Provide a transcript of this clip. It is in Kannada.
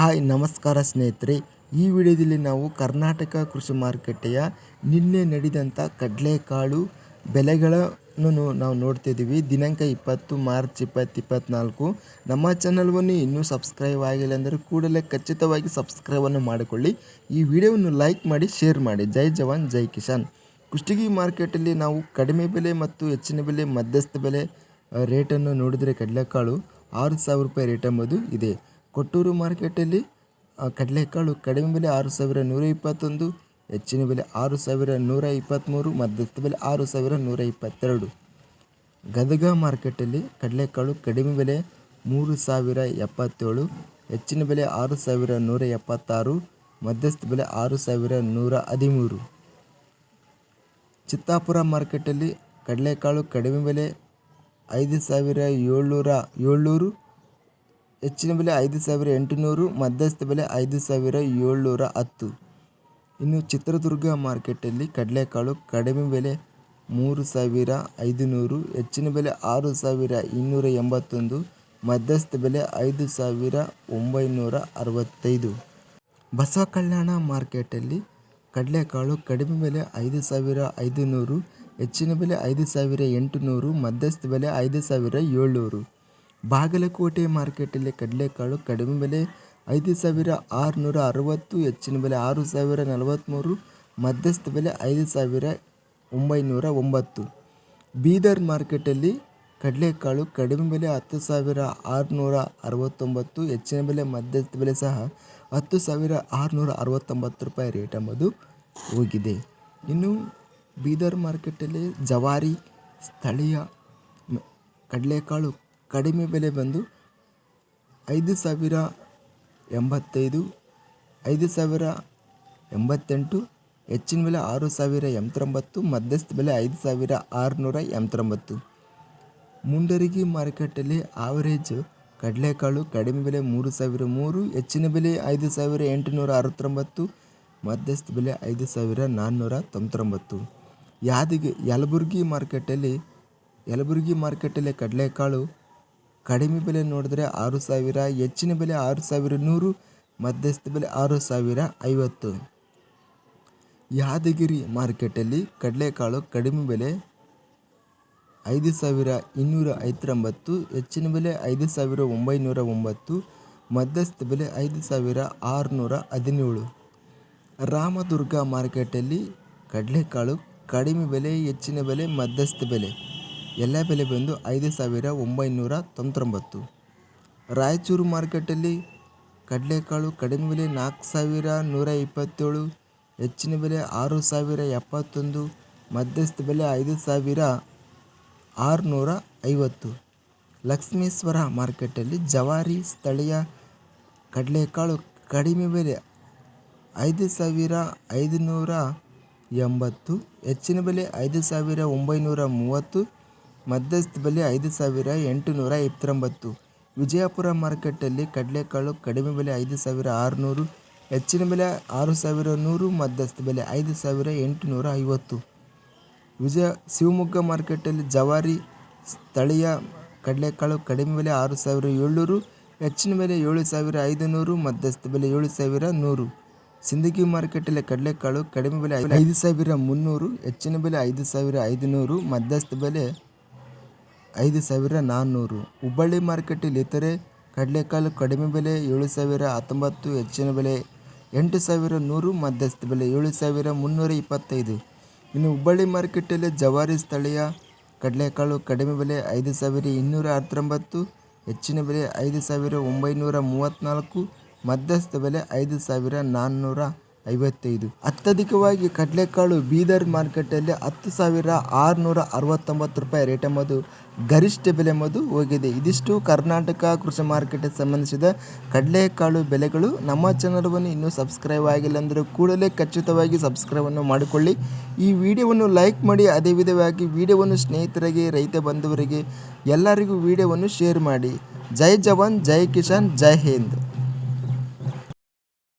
ಹಾಯ್, ನಮಸ್ಕಾರ ಸ್ನೇಹಿತರೆ. ಈ ವಿಡಿಯೋದಲ್ಲಿ ನಾವು ಕರ್ನಾಟಕ ಕೃಷಿ ಮಾರುಕಟ್ಟೆಯ ನಿನ್ನೆ ನಡೆದಂಥ ಕಡಲೆಕಾಳು ಬೆಲೆಗಳನ್ನು ನಾವು ನೋಡ್ತಿದ್ದೀವಿ ದಿನಾಂಕ ಇಪ್ಪತ್ತು, ಮಾರ್ಚ್ ಇಪ್ಪತ್ತು ಇಪ್ಪತ್ತ್ನಾಲ್ಕು ನಮ್ಮ ಚಾನಲ್ವನ್ನು ಇನ್ನೂ ಸಬ್ಸ್ಕ್ರೈಬ್ ಆಗಿಲ್ಲ ಅಂದರೆ ಕೂಡಲೇ ಖಚಿತವಾಗಿ ಸಬ್ಸ್ಕ್ರೈಬನ್ನು ಮಾಡಿಕೊಳ್ಳಿ. ಈ ವಿಡಿಯೋವನ್ನು ಲೈಕ್ ಮಾಡಿ, ಶೇರ್ ಮಾಡಿ. ಜೈ ಜವಾನ್, ಜೈ ಕಿಸಾನ್. ಕುಷ್ಟಗಿ ಮಾರ್ಕೆಟಲ್ಲಿ ನಾವು ಕಡಿಮೆ ಬೆಲೆ ಮತ್ತು ಹೆಚ್ಚಿನ ಬೆಲೆ, ಮಧ್ಯಸ್ಥ ಬೆಲೆ ರೇಟನ್ನು ನೋಡಿದರೆ ಕಡಲೆಕಾಳು ಆರು ಸಾವಿರ ರೂಪಾಯಿ ರೇಟ್ ಎಂಬುದು ಇದೆ. ಕೊಟ್ಟೂರು ಮಾರ್ಕೆಟಲ್ಲಿ ಕಡಲೆಕಾಳು ಕಡಿಮೆ ಬೆಲೆ ಆರು ಸಾವಿರ ನೂರ ಇಪ್ಪತ್ತೊಂದು, ಹೆಚ್ಚಿನ ಬೆಲೆ ಆರು ಸಾವಿರ ನೂರ ಇಪ್ಪತ್ತ್ಮೂರು, ಮಧ್ಯಸ್ಥ ಬೆಲೆ ಆರು ಸಾವಿರ ನೂರ ಇಪ್ಪತ್ತೆರಡು. ಗದಗ ಮಾರ್ಕೆಟಲ್ಲಿ ಕಡಲೆಕಾಳು ಕಡಿಮೆ ಬೆಲೆ ಮೂರು ಸಾವಿರ ಎಪ್ಪತ್ತೇಳು, ಹೆಚ್ಚಿನ ಬೆಲೆ ಆರು ಸಾವಿರ ನೂರ ಎಪ್ಪತ್ತಾರು, ಮಧ್ಯಸ್ಥ ಬೆಲೆ ಆರು ಸಾವಿರ ನೂರ ಹದಿಮೂರು. ಚಿತ್ತಾಪುರ ಮಾರ್ಕೆಟಲ್ಲಿ ಕಡಲೆಕಾಳು ಕಡಿಮೆ ಬೆಲೆ ಐದು ಸಾವಿರ ಏಳ್ನೂರ ಏಳ್ನೂರು ಹೆಚ್ಚಿನ ಬೆಲೆ ಐದು ಸಾವಿರ ಎಂಟುನೂರು, ಮಧ್ಯಸ್ಥ ಬೆಲೆ ಐದು ಸಾವಿರ ಏಳ್ನೂರ ಹತ್ತು. ಇನ್ನು ಚಿತ್ರದುರ್ಗ ಮಾರ್ಕೆಟಲ್ಲಿ ಕಡಲೆಕಾಳು ಕಡಿಮೆ ಬೆಲೆ ಮೂರು ಸಾವಿರ ಐದುನೂರು, ಹೆಚ್ಚಿನ ಬೆಲೆ ಆರು ಸಾವಿರ ಇನ್ನೂರ ಎಂಬತ್ತೊಂದು, ಮಧ್ಯಸ್ಥ ಬೆಲೆ ಐದು ಸಾವಿರ ಒಂಬೈನೂರ ಅರವತ್ತೈದು. ಬಸವ ಕಲ್ಯಾಣ ಮಾರ್ಕೆಟಲ್ಲಿ ಕಡಲೆಕಾಳು ಕಡಿಮೆ ಬೆಲೆ ಐದು ಸಾವಿರ ಐದುನೂರು, ಹೆಚ್ಚಿನ ಬೆಲೆ ಐದು ಸಾವಿರ ಎಂಟುನೂರು, ಮಧ್ಯಸ್ಥ ಬೆಲೆ ಐದು ಸಾವಿರ ಏಳ್ನೂರು. ಬಾಗಲಕೋಟೆ ಮಾರ್ಕೆಟಲ್ಲಿ ಕಡಲೆಕಾಳು ಕಡಿಮೆ ಬೆಲೆ ಐದು ಸಾವಿರ ಆರುನೂರ ಅರವತ್ತು, ಹೆಚ್ಚಿನ ಬೆಲೆ ಆರು ಸಾವಿರ ನಲವತ್ತ್ಮೂರು ಮಧ್ಯಸ್ಥ ಬೆಲೆ ಐದು ಸಾವಿರ ಒಂಬೈನೂರ ಒಂಬತ್ತು. ಬೀದರ್ ಮಾರ್ಕೆಟಲ್ಲಿ ಕಡಲೆಕಾಳು ಕಡಿಮೆ ಬೆಲೆ ಹತ್ತು ಸಾವಿರ ಆರುನೂರ ಅರವತ್ತೊಂಬತ್ತು, ಹೆಚ್ಚಿನ ಬೆಲೆ ಮಧ್ಯಸ್ಥ ಬೆಲೆ ಸಹ ಹತ್ತು ಸಾವಿರ ಆರುನೂರ ಅರವತ್ತೊಂಬತ್ತು ರೂಪಾಯಿ ರೇಟ್ ಎಂಬುದು ಹೋಗಿದೆ. ಇನ್ನು ಬೀದರ್ ಮಾರ್ಕೆಟಲ್ಲಿ ಜವಾರಿ ಸ್ಥಳೀಯ ಕಡಲೆಕಾಳು ಕಡಿಮೆ ಬೆಲೆ ಬಂದು ಐದು ಸಾವಿರ ಎಂಬತ್ತೈದು, ಐದು ಸಾವಿರ ಎಂಬತ್ತೆಂಟು, ಹೆಚ್ಚಿನ ಬೆಲೆ ಆರು ಸಾವಿರ ಎಂಬತ್ತೊಂಬತ್ತು, ಮಧ್ಯಸ್ಥ ಬೆಲೆ ಐದು ಸಾವಿರ ಆರುನೂರ ಎಂಬತ್ತೊಂಬತ್ತು. ಮುಂಡರಗಿ ಮಾರುಕಟ್ಟೆಯಲ್ಲಿ ಆವರೇಜ್ ಕಡಲೆಕಾಳು ಕಡಿಮೆ ಬೆಲೆ ಮೂರು ಸಾವಿರ ಮೂರು, ಹೆಚ್ಚಿನ ಬೆಲೆ ಐದು ಸಾವಿರ ಎಂಟುನೂರ ಅರವತ್ತೊಂಬತ್ತು, ಮಧ್ಯಸ್ಥ ಬೆಲೆ ಐದು ಸಾವಿರ ನಾನ್ನೂರ ತೊಂಬತ್ತೊಂಬತ್ತು. ಯಾದಗಿ ಯಲಬುರ್ಗಿ ಮಾರುಕಟ್ಟೆಯಲ್ಲಿ, ಯಲಬುರ್ಗಿ ಮಾರ್ಕೆಟಲ್ಲಿ ಕಡಲೆಕಾಳು ಕಡಿಮೆ ಬೆಲೆ ನೋಡಿದ್ರೆ ಆರು ಸಾವಿರ, ಹೆಚ್ಚಿನ ಬೆಲೆ ಆರು ಸಾವಿರ ನೂರು, ಮಧ್ಯಸ್ಥ ಬೆಲೆ ಆರು ಸಾವಿರ ಐವತ್ತು. ಯಾದಗಿರಿ ಮಾರ್ಕೆಟಲ್ಲಿ ಕಡಲೆಕಾಳು ಕಡಿಮೆ ಬೆಲೆ ಐದು ಸಾವಿರ ಇನ್ನೂರ ಐವತ್ತೊಂಬತ್ತು, ಹೆಚ್ಚಿನ ಬೆಲೆ ಐದು ಸಾವಿರ ಒಂಬೈನೂರ ಒಂಬತ್ತು, ಮಧ್ಯಸ್ಥ ಬೆಲೆ ಐದು ಸಾವಿರ ಆರುನೂರ ಹದಿನೇಳು. ರಾಮದುರ್ಗ ಮಾರ್ಕೆಟಲ್ಲಿ ಕಡಲೆಕಾಳು ಕಡಿಮೆ ಬೆಲೆ, ಹೆಚ್ಚಿನ ಬೆಲೆ, ಮಧ್ಯಸ್ಥ ಬೆಲೆ. ಎಲ್ಲ ಬೆಲೆ ಬಂದು ಐದು ಸಾವಿರ ಒಂಬೈನೂರ ತೊಂಬತ್ತೊಂಬತ್ತು ರಾಯಚೂರು ಮಾರ್ಕೆಟಲ್ಲಿ ಕಡಲೆಕಾಳು ಕಡಿಮೆ ಬೆಲೆ ನಾಲ್ಕು ಸಾವಿರ ನೂರ ಇಪ್ಪತ್ತೇಳು, ಹೆಚ್ಚಿನ ಬೆಲೆ ಆರು ಸಾವಿರ ಎಪ್ಪತ್ತೊಂದು, ಮಧ್ಯಸ್ಥ ಬೆಲೆ ಐದು ಸಾವಿರ ಆರುನೂರ ಐವತ್ತು. ಲಕ್ಷ್ಮೇಶ್ವರ ಮಾರ್ಕೆಟಲ್ಲಿ ಜವಾರಿ ಸ್ಥಳೀಯ ಕಡಲೆಕಾಳು ಕಡಿಮೆ ಬೆಲೆ ಐದು ಸಾವಿರ ಐದುನೂರ ಎಂಬತ್ತು, ಹೆಚ್ಚಿನ ಬೆಲೆ ಐದು ಸಾವಿರ ಒಂಬೈನೂರ ಮೂವತ್ತು ಮಧ್ಯಸ್ಥ ಬೆಲೆ ಐದು ಸಾವಿರ ಎಂಟುನೂರ ಇಪ್ಪತ್ತೊಂಬತ್ತು ವಿಜಯಪುರ ಮಾರ್ಕೆಟಲ್ಲಿ ಕಡಲೆಕಾಳು ಕಡಿಮೆ ಬೆಲೆ ಐದು ಸಾವಿರ ಆರುನೂರು, ಹೆಚ್ಚಿನ ಬೆಲೆ ಆರು ಸಾವಿರ ನೂರು ಮಧ್ಯಸ್ಥ ಬೆಲೆ ಐದು ಸಾವಿರ ಎಂಟುನೂರ ಐವತ್ತು. ವಿಜಯ ಶಿವಮೊಗ್ಗ ಮಾರ್ಕೆಟಲ್ಲಿ ಜವಾರಿ ಸ್ಥಳೀಯ ಕಡಲೆಕಾಳು ಕಡಿಮೆ ಬೆಲೆ ಆರು ಸಾವಿರ ಏಳ್ನೂರು, ಹೆಚ್ಚಿನ ಬೆಲೆ ಏಳು ಸಾವಿರ ಐದುನೂರು ಮಧ್ಯಸ್ಥ ಬೆಲೆ ಏಳು ಸಾವಿರ ನೂರು. ಸಿಂದಗಿ ಮಾರ್ಕೆಟಲ್ಲಿ ಕಡಲೆಕಾಳು ಕಡಿಮೆ ಬೆಲೆ ಐದು ಸಾವಿರ ಮುನ್ನೂರು, ಹೆಚ್ಚಿನ ಬೆಲೆ ಐದು ಸಾವಿರ ಐದುನೂರು ಮಧ್ಯಸ್ಥ ಬೆಲೆ ಐದು ಸಾವಿರ ನಾನ್ನೂರು ಹುಬ್ಬಳ್ಳಿ ಮಾರ್ಕೆಟಲ್ಲಿ ಇತರೆ ಕಡಲೆಕಾಳು ಕಡಿಮೆ ಬೆಲೆ ಏಳು ಸಾವಿರ ಹತ್ತೊಂಬತ್ತು, ಹೆಚ್ಚಿನ ಬೆಲೆ ಎಂಟು ಸಾವಿರ ನೂರು, ಮಧ್ಯಸ್ಥ ಬೆಲೆ ಏಳು ಸಾವಿರ ಮುನ್ನೂರ ಇಪ್ಪತ್ತೈದು. ಇನ್ನು ಹುಬ್ಬಳ್ಳಿ ಮಾರ್ಕೆಟಲ್ಲಿ ಜವಾರಿ ಸ್ಥಳೀಯ ಕಡಲೆಕಾಳು ಕಡಿಮೆ ಬೆಲೆ ಐದು ಸಾವಿರ ಇನ್ನೂರ ಹತ್ತೊಂಬತ್ತು, ಹೆಚ್ಚಿನ ಬೆಲೆ ಐದು ಸಾವಿರ ಒಂಬೈನೂರ ಮೂವತ್ತ್ನಾಲ್ಕು, ಮಧ್ಯಸ್ಥ ಬೆಲೆ ಐದು ಸಾವಿರ ನಾನ್ನೂರ ಐವತ್ತೈದು. ಅತ್ಯಧಿಕವಾಗಿ ಕಡಲೆಕಾಳು ಬೀದರ್ ಮಾರ್ಕೆಟಲ್ಲಿ ಹತ್ತು ಸಾವಿರ ಆರುನೂರ ಅರವತ್ತೊಂಬತ್ತು ರೂಪಾಯಿ ರೇಟ್ ಎಂಬುದು ಗರಿಷ್ಠ ಬೆಲೆ ಎಂಬುದು ಹೋಗಿದೆ. ಇದಿಷ್ಟು ಕರ್ನಾಟಕ ಕೃಷಿ ಮಾರ್ಕೆಟ್ಗೆ ಸಂಬಂಧಿಸಿದ ಕಡಲೆಕಾಳು ಬೆಲೆಗಳು. ನಮ್ಮ ಚಾನಲ್ವನ್ನು ಇನ್ನೂ ಸಬ್ಸ್ಕ್ರೈಬ್ ಆಗಿಲ್ಲ ಅಂದರೆ ಕೂಡಲೇ ಖಚಿತವಾಗಿ ಸಬ್ಸ್ಕ್ರೈಬನ್ನು ಮಾಡಿಕೊಳ್ಳಿ. ಈ ವಿಡಿಯೋವನ್ನು ಲೈಕ್ ಮಾಡಿ, ಅದೇ ವಿಧವಾಗಿ ವಿಡಿಯೋವನ್ನು ಸ್ನೇಹಿತರಿಗೆ, ರೈತ ಬಂಧುವರಿಗೆ ಎಲ್ಲರಿಗೂ ವಿಡಿಯೋವನ್ನು ಶೇರ್ ಮಾಡಿ. ಜೈ ಜವಾನ್, ಜೈ ಕಿಸಾನ್, ಜೈ ಹಿಂದ್.